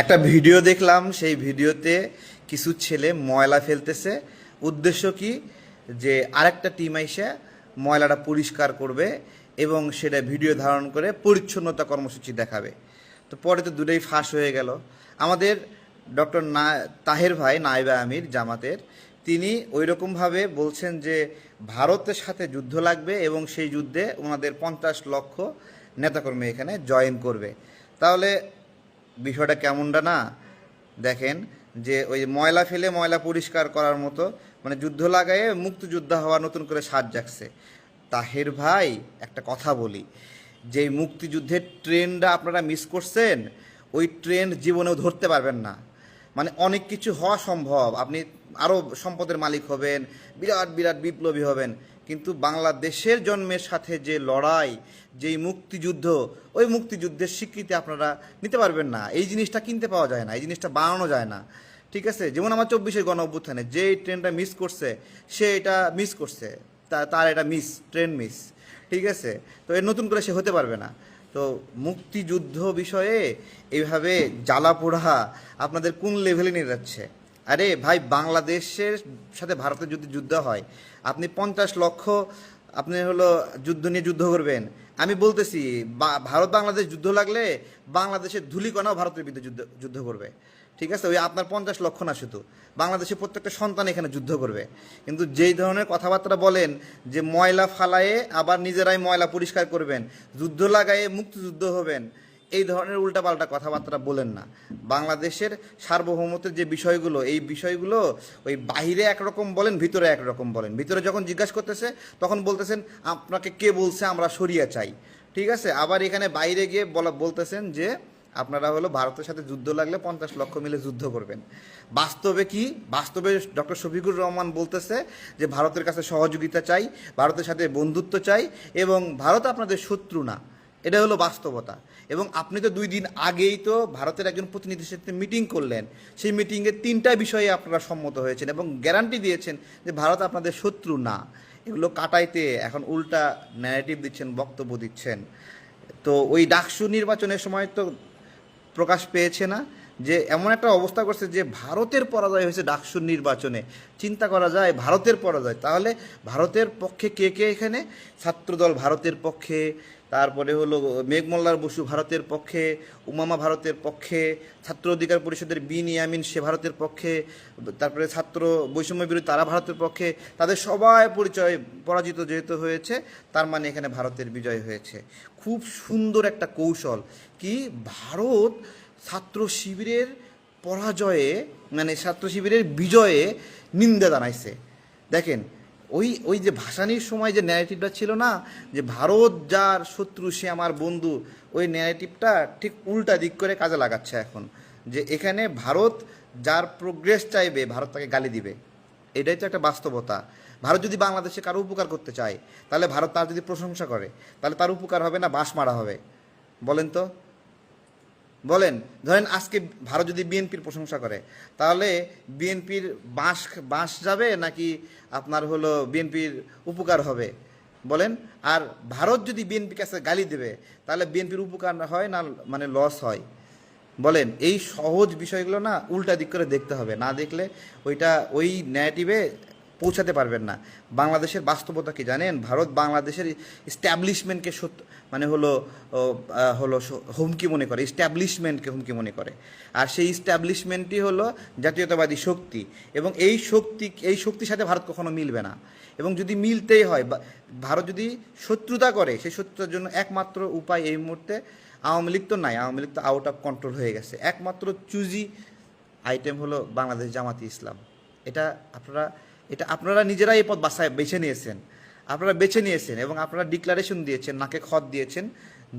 একটা ভিডিও দেখলাম, সেই ভিডিওতে কিছু ছেলে ময়লা ফেলতেছে। উদ্দেশ্য কি? যে আরেকটা টিম এসে ময়লাটা পরিষ্কার করবে এবং সেটা ভিডিও ধারণ করে পরিচ্ছন্নতা কর্মসূচি দেখাবে। তো পরে তো দুটোই ফাঁস হয়ে গেল। আমাদের ডক্টর না, তাহের ভাই নাইবা আমির জামাতের, তিনি ওই রকমভাবে বলছেন যে ভারতের সাথে যুদ্ধ লাগবে এবং সেই যুদ্ধে ওনাদের পঞ্চাশ লক্ষ নেতাকর্মী এখানে জয়েন করবে। তাহলে বিষয়টা কেমনটা না? দেখেন যে ওই ময়লা ফেলে ময়লা পরিষ্কার করার মতো মানে যুদ্ধ লাগায়ে মুক্তিযোদ্ধা হওয়া নতুন করে সাজ জাগছে তাহের ভাই, একটা কথা বলি যে মুক্তিযুদ্ধের ট্রেনটা আপনারা মিস করছেন, ওই ট্রেন জীবনেও ধরতে পারবেন না। মানে অনেক কিছু হওয়া সম্ভব। আপনি আরও সম্পদের মালিক হবেন, বিরাট বিরাট বিপ্লবী হবেন। কিন্তু বাংলাদেশের জন্মের সাথে যে লড়াই, যেই মুক্তিযুদ্ধ, ওই মুক্তিযুদ্ধের স্বীকৃতি আপনারা নিতে পারবেন না। এই জিনিসটা কিনতে পাওয়া যায় না, এই জিনিসটা বানানো যায় না। ঠিক আছে? যেমন আমার চব্বিশের গণ অভ্যুত্থানে যে ট্রেনটা মিস করছে, সে এটা মিস করছে। তার এটা মিস ট্রেন মিস ঠিক আছে? তো এর নতুন করে সে হতে পারবে না। তো মুক্তিযুদ্ধ বিষয়ে এইভাবে জ্বালা পোড়া আপনাদের কোন লেভেলে নিয়ে যাচ্ছে? আরে ভাই, বাংলাদেশের সাথে ভারতের যদি যুদ্ধ হয়। আপনি পঞ্চাশ লক্ষ, আপনি হলো যুদ্ধ নিয়ে যুদ্ধ করবেন। আমি বলতেছি ভারত বাংলাদেশ যুদ্ধ লাগলে বাংলাদেশের ধুলিকণাও ভারতের বিরুদ্ধে যুদ্ধ যুদ্ধ করবে। ঠিক আছে? ওই আপনার পঞ্চাশ লক্ষ না শুধু। বাংলাদেশের প্রত্যেকটা সন্তান এখানে যুদ্ধ করবে। কিন্তু যেই ধরনের কথাবার্তা বলেন যে ময়লা ফালায়ে আবার নিজেরাই ময়লা পরিষ্কার করবেন, যুদ্ধ লাগায়ে মুক্তিযুদ্ধ হবেন এই ধরনের উল্টাপাল্টা কথাবার্তা বলেন না। বাংলাদেশের সার্বভৌমত্বের যে বিষয়গুলো, এই বিষয়গুলো ওই বাইরে একরকম বলেন, ভিতরে একরকম বলেন। ভিতরে যখন জিজ্ঞাসা করতেছে, তখন বলতেছেন, আপনাকে কে বলছে, আমরা সরিয়ে চাই। ঠিক আছে? আবার এখানে বাইরে গিয়ে বলা, বলতেছেন যে, আপনারা হলো ভারতের সাথে যুদ্ধ লাগলে পঞ্চাশ লক্ষ মিলে যুদ্ধ করবেন। বাস্তবে কি? বাস্তবে ডক্টর শফিকুর রহমান বলতেছে যে, ভারতের কাছে সহযোগিতা চাই, ভারতের সাথে বন্ধুত্ব চাই এবং ভারত আপনাদের শত্রু না। এটা হলো বাস্তবতা। এবং আপনি তো দুই দিন আগেই তো ভারতের একজন প্রতিনিধির সাথে মিটিং করলেন। সেই মিটিংয়ে তিনটা বিষয়ে আপনারা সম্মত হয়েছেন এবং গ্যারান্টি দিয়েছেন যে ভারত আপনাদের শত্রু না। এগুলো কাটাইতে এখন উল্টা ন্যারেটিভ দিচ্ছেন, বক্তব্য দিচ্ছেন। তো ওই ডাকসু নির্বাচনের সময় তো প্রকাশ পেয়েছে না যে এমন একটা অবস্থা করছে যে ভারতের পরাজয় হয়েছে ডাকসুর নির্বাচনে। চিন্তা করা যায় ভারতের পরাজয়। তাহলে ভারতের পক্ষে কে কে এখানে? ছাত্রদল ভারতের পক্ষে তারপরে হলো মেঘমল্লার বসু ভারতের পক্ষে, উমামা ভারতের পক্ষে, ছাত্র অধিকার পরিষদের বিন ইয়ামিন সে ভারতের পক্ষে, তারপরে ছাত্র বৈষম্য বিরোধী তারা ভারতের পক্ষে, তাদের সবাই পরিচয় পরাজিত যেহেতু হয়েছে, তার মানে এখানে ভারতের বিজয় হয়েছে। খুব সুন্দর একটা কৌশল কি ভারত ছাত্র শিবিরের পরাজয়ে মানে ছাত্র শিবিরের বিজয়ে নিন্দা জানাইছে। দেখেন ওই ওই যে ভাসানির সময় যে ন্যারেটিভটা ছিল না, যে ভারত যার শত্রু, সে আমার বন্ধু, ওই ন্যারেটিভটা ঠিক উল্টা দিক করে কাজে লাগাচ্ছে এখন। যে এখানে ভারত যার প্রোগ্রেস চাইবে, ভারত তাকে গালি দিবে। এটাই তো একটা বাস্তবতা। ভারত যদি বাংলাদেশে কারও উপকার করতে চায়, তাহলে ভারত তার যদি প্রশংসা করে, তাহলে তার উপকার হবে না, বাঁশ মারা হবে। বলেন তো? বলেন, ধরেন আজকে ভারত যদি বিএনপির প্রশংসা করে, তাহলে বিএনপির বাঁশ বাঁশ যাবে নাকি আপনার হলো বিএনপির উপকার হবে? বলেন, আর ভারত যদি বিএনপির কাছে গালি দেবে, তাহলে বিএনপির উপকার হয় না মানে লস হয়? বলেন, এই সহজ বিষয়গুলো না উল্টা দিক করে দেখতে হবে। না দেখলে ওইটা, ওই ন্যারেটিভে পৌঁছাতে পারবেন না। বাংলাদেশের বাস্তবতা কি জানেন? ভারত বাংলাদেশের স্ট্যাবলিশমেন্টকে সত্য মানে হলো হলো হুমকি মনে করে স্ট্যাবলিশমেন্টকে হুমকি মনে করে। আর সেই স্ট্যাবলিশমেন্টই হলো জাতীয়তাবাদী শক্তি। এবং এই শক্তি, এই শক্তির সাথে ভারত কখনো মিলবে না। এবং যদি মিলতেই হয় ভারত যদি শত্রুতা করে, সেই শত্রুতার জন্য একমাত্র উপায় এই মুহূর্তে আওয়ামী লীগ তো নাই। আওয়ামী লীগ তো আউট অফ কন্ট্রোল হয়ে গেছে। একমাত্র চুজি আইটেম হলো বাংলাদেশ জামাতি ইসলাম। এটা আপনারা এটা আপনারা নিজেরাই এই পথ বাসায় বেছে নিয়েছেন। আপনারা বেছে নিয়েছেন এবং আপনারা ডিক্লারেশন দিয়েছেন, নাকে খত দিয়েছেন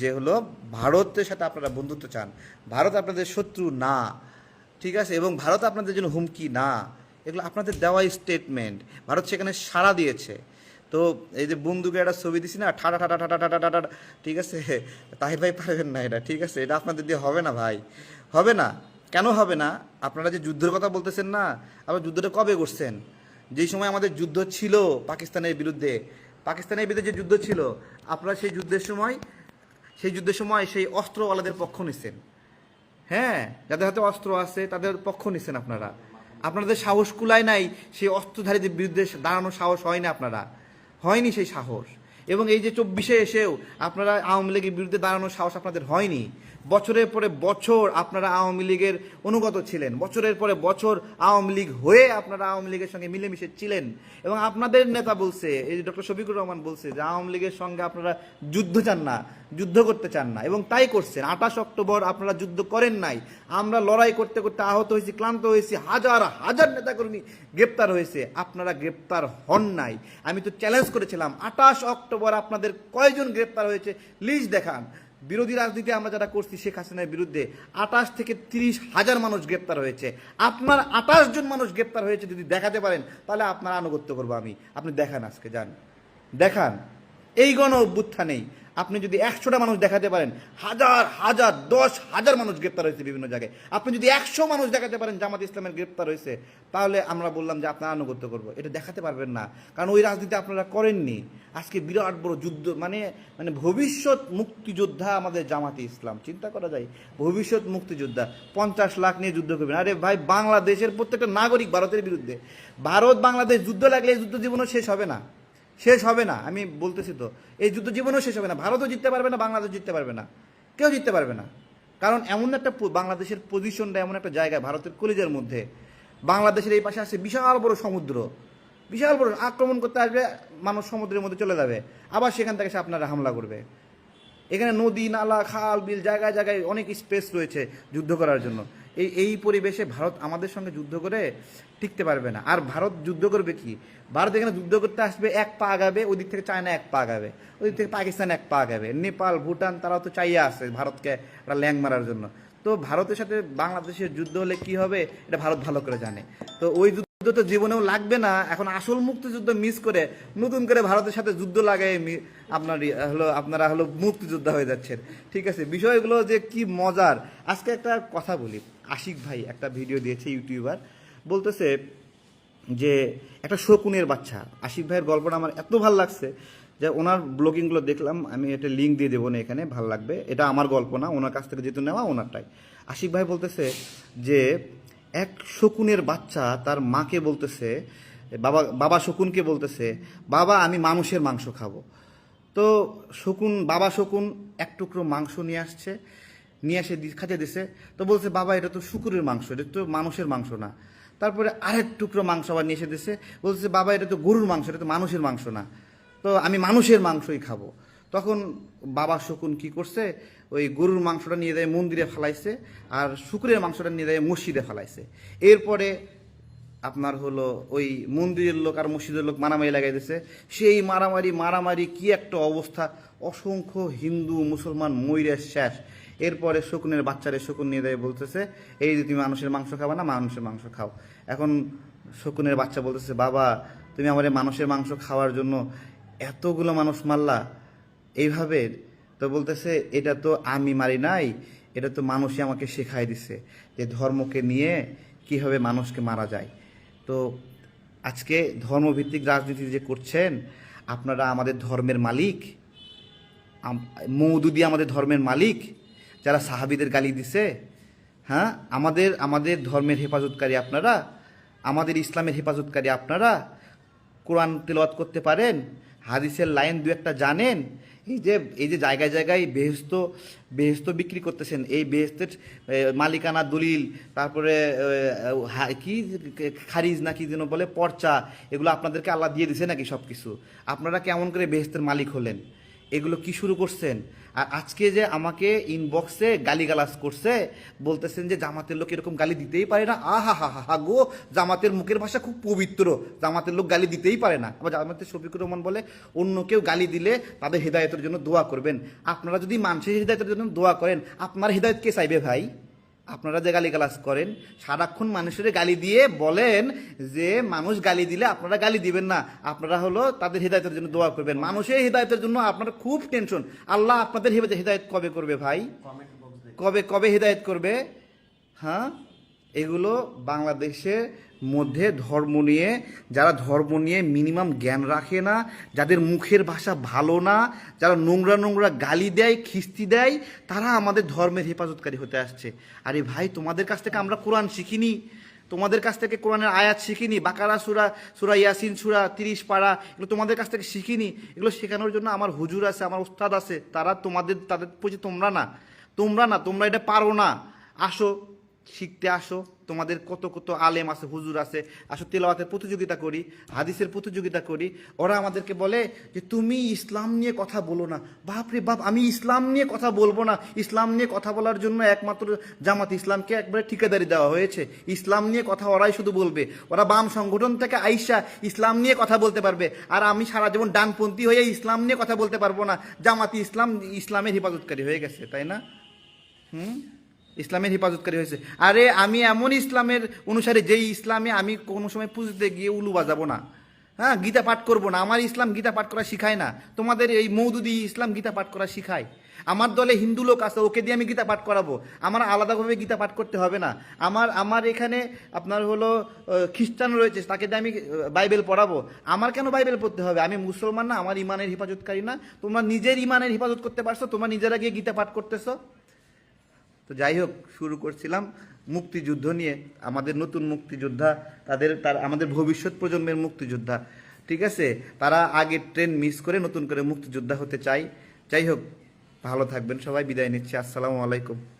যে হলো ভারতের সাথে আপনারা বন্ধুত্ব চান। ভারত আপনাদের শত্রু না, ঠিক আছে? এবং ভারত আপনাদের জন্য হুমকি না। এগুলো আপনাদের দেওয়া স্টেটমেন্ট ভারত সেখানে সাড়া দিয়েছে। তো এই যে বন্দুকের একটা ছবি দিছি না ঠাটা ঠাটা ঠাটা ঠাটা ঠাটা ঠিক আছে? তাহির ভাই পারবেন না এটা, ঠিক আছে? এটা আপনাদের দিয়ে হবে না ভাই। হবে না। কেন হবে না? আপনারা যে যুদ্ধের কথা বলতেছেন না, আবার যুদ্ধটা কবে করছেন? যেই সময় আমাদের যুদ্ধ ছিল পাকিস্তানের বিরুদ্ধে পাকিস্তানের বিরুদ্ধে যে যুদ্ধ ছিল, আপনারা সেই যুদ্ধের সময়, সেই যুদ্ধের সময় সেই অস্ত্রওয়ালাদের পক্ষ নিছেন। হ্যাঁ যাদের হাতে অস্ত্র আছে তাদের পক্ষ নিচ্ছেন আপনারা। আপনাদের সাহস কুলায় নাই সেই অস্ত্রধারীদের বিরুদ্ধে দাঁড়ানোর সাহস হয় না আপনারা। হয়নি সেই সাহস। এবং এই যে চব্বিশে এসেও আপনারা আওয়ামী লীগের বিরুদ্ধে দাঁড়ানোর সাহস আপনাদের হয়নি। বছরের পরে বছর আপনারা আওয়ামী লীগের অনুগত ছিলেন। বছরের পরে বছর আওয়ামী লীগ হয়ে আপনারা আওয়ামী লীগের সঙ্গে মিলেমিশে ছিলেন। এবং আপনাদের নেতা বলছে, এই যে ডক্টর শফিকুর রহমান বলছে যে আওয়ামী লীগের সঙ্গে আপনারা যুদ্ধ চান না, যুদ্ধ করতে চান না। এবং তাই করছেন। আঠাশ অক্টোবর আপনারা যুদ্ধ করেন নাই। আমরা লড়াই করতে করতে আহত হয়েছি, ক্লান্ত হয়েছি, হাজার হাজার নেতাকর্মী গ্রেপ্তার হয়েছে। আপনারা গ্রেপ্তার হন নাই। আমি তো চ্যালেঞ্জ করেছিলাম, আঠাশ অক্টোবর আপনাদের কয়জন গ্রেপ্তার হয়েছে লিস্ট দেখান। বিরোধী রাজনীতি আমরা যারা করছি, শেখ হাসিনার বিরুদ্ধে আটাশ থেকে তিরিশ হাজার মানুষ গ্রেপ্তার হয়েছে। আপনার আটাশ জন মানুষ গ্রেপ্তার হয়েছে যদি দেখাতে পারেন, তাহলে আপনার আনুগত্য করব আমি। আপনি দেখান আজকে, যান। দেখান। এই গণ অভ্যুত্থানেই আপনি যদি একশোটা মানুষ দেখাতে পারেন, হাজার হাজার, দশ হাজার মানুষ গ্রেপ্তার হয়েছে বিভিন্ন জায়গায়। আপনি যদি একশো মানুষ দেখাতে পারেন জামাত ইসলামের গ্রেপ্তার হয়েছে, তাহলে আমরা বললাম যে আপনার আনুগত্য করব। এটা দেখাতে পারবেন না। কারণ ওই রাজনীতি আপনারা করেননি। আজকে বিরাট বড় যুদ্ধ মানে মানে ভবিষ্যৎ মুক্তিযোদ্ধা আমাদের জামাতে ইসলাম। চিন্তা করা যায়, ভবিষ্যৎ মুক্তিযোদ্ধা। পঞ্চাশ লাখ নিয়ে যুদ্ধ করবেন। আরে ভাই, বাংলাদেশের প্রত্যেকটা নাগরিক ভারতের বিরুদ্ধে। ভারত, বাংলাদেশ, যুদ্ধ লাগলে যুদ্ধ জীবনও শেষ হবে না। শেষ হবে না। আমি বলতেছি তো, এই যুদ্ধ জীবনেও শেষ হবে না। ভারতও জিততে পারবে না বাংলাদেশ জিততে পারবে না। কেউ জিততে পারবে না। কারণ এমন একটা বাংলাদেশের পজিশনটা এমন একটা জায়গা ভারতের কলিজের মধ্যে। বাংলাদেশের এই পাশে আছে বিশাল বড় সমুদ্র। বিশাল বড় আক্রমণ করতে আসবে, মানুষ সমুদ্রের মধ্যে চলে যাবে। আবার সেখান থেকে সে আপনারা হামলা করবে। এখানে নদী, নালা, খাল, বিল, জায়গায় জায়গায় অনেক স্পেস রয়েছে যুদ্ধ করার জন্য। এই এই পরিবেশে ভারত আমাদের সঙ্গে যুদ্ধ করে টিকতে পারবে না। আর ভারত যুদ্ধ করবে কি? ভারত এখানে যুদ্ধ করতে আসবে, এক পা আগাবে, ওদিক থেকে চায়না এক পা আগাবে, ওদিক থেকে পাকিস্তান এক পা আগাবে। নেপাল, ভুটান, তারাও তো চাইয়া আছে ভারতকে একটা ল্যাং মারার জন্য। তো ভারতের সাথে বাংলাদেশের যুদ্ধ হলে কি হবে? এটা ভারত ভালো করে জানে। তো ওই যুদ্ধ তো জীবনেও লাগবে না। এখন আসল মুক্তিযুদ্ধ মিস করে নতুন করে ভারতের সাথে যুদ্ধ লাগাই আপনার হলো, আপনারা হলো মুক্তিযোদ্ধা হয়ে যাচ্ছেন। ঠিক আছে, বিষয়গুলো যে কি মজার। আজকে একটা কথা বলি। আশিক ভাই একটা ভিডিও দিয়েছে ইউটিউবার। বলতেছে যে, একটা শকুনের বাচ্চা। আশিক ভাইয়ের গল্পটা আমার এত ভালো লাগছে যে, ওনার ব্লগিংগুলো দেখলাম, আমি একটা লিঙ্ক দিয়ে দেবো না এখানে, ভালো লাগবে। এটা আমার গল্প না, ওনার কাছ থেকে যেহেতু নেওয়া, ওনারটাই। আশিক ভাই বলতেছে যে এক শকুনের বাচ্চা তার মাকে বলতেছে, বাবা বাবা শকুনকে বলতেছে, বাবা, আমি মানুষের মাংস খাব। তো শকুন, বাবা শকুন এক টুকরো মাংস নিয়ে আসছে, নিয়ে এসে খাতে দিছে। তো বলছে, বাবা, এটা তো শুকুরের মাংস, এটা তো মানুষের মাংস না। তারপরে আরেক টুকরো মাংস আবার নিয়ে এসে দিছে, বলছে, বাবা, এটা তো গরুর মাংস, এটা তো মানুষের মাংস না। তো আমি মানুষের মাংসই খাব। তখন বাবা শকুন কি করছে? ওই গরুর মাংসটা নিয়ে দেয় মন্দিরে ফেলাইছে আর শুকুরের মাংসটা নিয়ে দেয় মসজিদে ফেলাইছে। এরপরে আপনার হলো ওই মন্দিরের লোক আর মসজিদের লোক মারামারি লাগাই দিছে। সেই মারামারি মারামারি কি একটা অবস্থা? অসংখ্য হিন্দু, মুসলমান ময়ূরের শেষ। এরপরে শকুনের বাচ্চারে শকুন নিয়ে দেয় বলতেছে, এই যে তুমি মানুষের মাংস খাবা না, মানুষের মাংস খাও। এখন শকুনের বাচ্চা বলতেছে, বাবা, তুমি আমার মানুষের মাংস খাওয়ার জন্য এতগুলো মানুষ মারলা এইভাবে তো বলতেছে, এটা তো আমি মারি নাই, এটা তো মানুষই আমাকে শেখাই দিছে যে ধর্মকে নিয়ে কীভাবে মানুষকে মারা যায়। তো আজকে ধর্মভিত্তিক রাজনীতি যে করছেন, আপনারা আমাদের ধর্মের মালিক মৌদুদি আমাদের ধর্মের মালিক, যারা সাহাবিদের গালি দিছে হ্যাঁ? আমাদের আমাদের ধর্মের হেফাজতকারী আপনারা, আমাদের ইসলামের হেফাজতকারী আপনারা, কোরআন তেলাওয়াত করতে পারেন, হাদিসের লাইন দু একটা জানেন এই যে এই যে জায়গায় জায়গায় বেহস্ত বেহস্ত বিক্রি করতেছেন, এই বেহস্তের মালিকানা দলিল, তারপরে কি খারিজ না কি যেন বলে, পর্চা, এগুলো আপনাদেরকে আল্লাহ দিয়ে দিছে নাকি সব কিছু আপনারা কেমন করে বেহস্তের মালিক হলেন? এগুলো কি শুরু করছেন? আর আজকে যে আমাকে ইনবক্সে গালিগালাজ করছে, বলতেছেন যে জামাতের লোক এরকম গালি দিতেই পারে না। আহা হা হা হা গো, জামাতের মুখের ভাষা খুব পবিত্র। জামাতের লোক গালি দিতেই পারে না। আবার জামাতের শফিকুর রহমান বলে, অন্য কেউ গালি দিলে তাদের হৃদায়তের জন্য দোয়া করবেন। আপনারা যদি মানুষের হৃদায়তের জন্য দোয়া করেন, আপনার হৃদায়ত কে চাইবে ভাই? আপনারা যে গালি গালিগালাজ করেন সারাক্ষণ মানুষের গালি দিয়ে বলেন যে মানুষ গালি দিলে আপনারা গালি দিবেন না। আপনারা হলো তাদের হৃদায়তের জন্য দোয়া করবেন। মানুষের হৃদায়তের জন্য আপনার খুব টেনশন আল্লাহ আপনাদের হৃদায়ত কবে করবে ভাই? কবে কবে হৃদায়ত করবে? হ্যাঁ? এগুলো বাংলাদেশে মধ্যে ধর্ম নিয়ে, যারা ধর্ম নিয়ে মিনিমাম জ্ঞান রাখে না, যাদের মুখের ভাষা ভালো না, যারা নোংরা নোংরা গালি দেয়, খিস্তি দেয়, তারা আমাদের ধর্মের হেফাজতকারী হতে আসছে। আরে ভাই, তোমাদের কাছ থেকে আমরা কোরআন শিখিনি। তোমাদের কাছ থেকে কোরআনের আয়াত শিখিনি। বাকারা সুরা সুরা ইয়াসিন, সুরা তিরিশ পাড়া এগুলো তোমাদের কাছ থেকে শিখিনি। এগুলো শেখানোর জন্য আমার হুজুর আছে, আমার উস্তাদ আছে। তারা তোমাদের, তাদের প্রতি তোমরা না। তোমরা না, তোমরা এটা পারো না। আসো শিখতে আসো। তোমাদের কত কত আলেম আছে, হুজুর আছে। আসো, তেলাওয়াতের প্রতিযোগিতা করি, হাদিসের প্রতিযোগিতা করি। ওরা আমাদেরকে বলে যে, তুমি ইসলাম নিয়ে কথা বলো না। বাপরে বাপ, আমি ইসলাম নিয়ে কথা বলব না। ইসলাম নিয়ে কথা বলার জন্য একমাত্র জামাত ইসলামকে একবারে ঠিকাদারি দেওয়া হয়েছে। ইসলাম নিয়ে কথা ওরাই শুধু বলবে। ওরা বাম সংগঠন থেকে আইসা ইসলাম নিয়ে কথা বলতে পারবে। আর আমি সারা জীবন ডানপন্থী হয়ে ইসলাম নিয়ে কথা বলতে পারব না। জামাতি ইসলাম ইসলামের হেফাজতকারী হয়ে গেছে, তাই না? হুম? ইসলামের হেফাজতকারী হয়েছে। আরে আমি এমন ইসলামের অনুসারে যেই ইসলামে আমি কোনো সময় পুজোতে গিয়ে উলু বাজাবো না। হ্যাঁ গীতা পাঠ করব না। আমার ইসলাম গীতা পাঠ করা শিখায় না। তোমাদের এই মৌদুদি ইসলাম গীতা পাঠ করা শিখায়। আমার দলে হিন্দু লোক আছে, ওকে দিয়ে আমি গীতা পাঠ করাবো। আমার আলাদাভাবে গীতা পাঠ করতে হবে না। আমার আমার এখানে আপনার হলো খ্রিস্টান রয়েছে, তাকে দিয়ে আমি বাইবেল পড়াবো। আমার কেন বাইবেল পড়তে হবে? আমি মুসলমান না, আমার ইমানের হেফাজতকারী না। তোমরা নিজের ইমানের হেফাজত করতে পারছ, তোমরা নিজেরা গিয়ে গীতা পাঠ করতেছো? তো যাই হোক, শুরু করছিলাম মুক্তিযুদ্ধ নিয়ে। আমাদের নতুন মুক্তিযোদ্ধা, তাদের, তার, আমাদের ভবিষ্যৎ প্রজন্মের মুক্তিযোদ্ধা, ঠিক আছে? তারা আগের ট্রেন মিস করে নতুন করে মুক্তিযোদ্ধা হতে চাই যাই হোক, ভালো থাকবেন সবাই, বিদায় নিচ্ছি। আসসালামু আলাইকুম।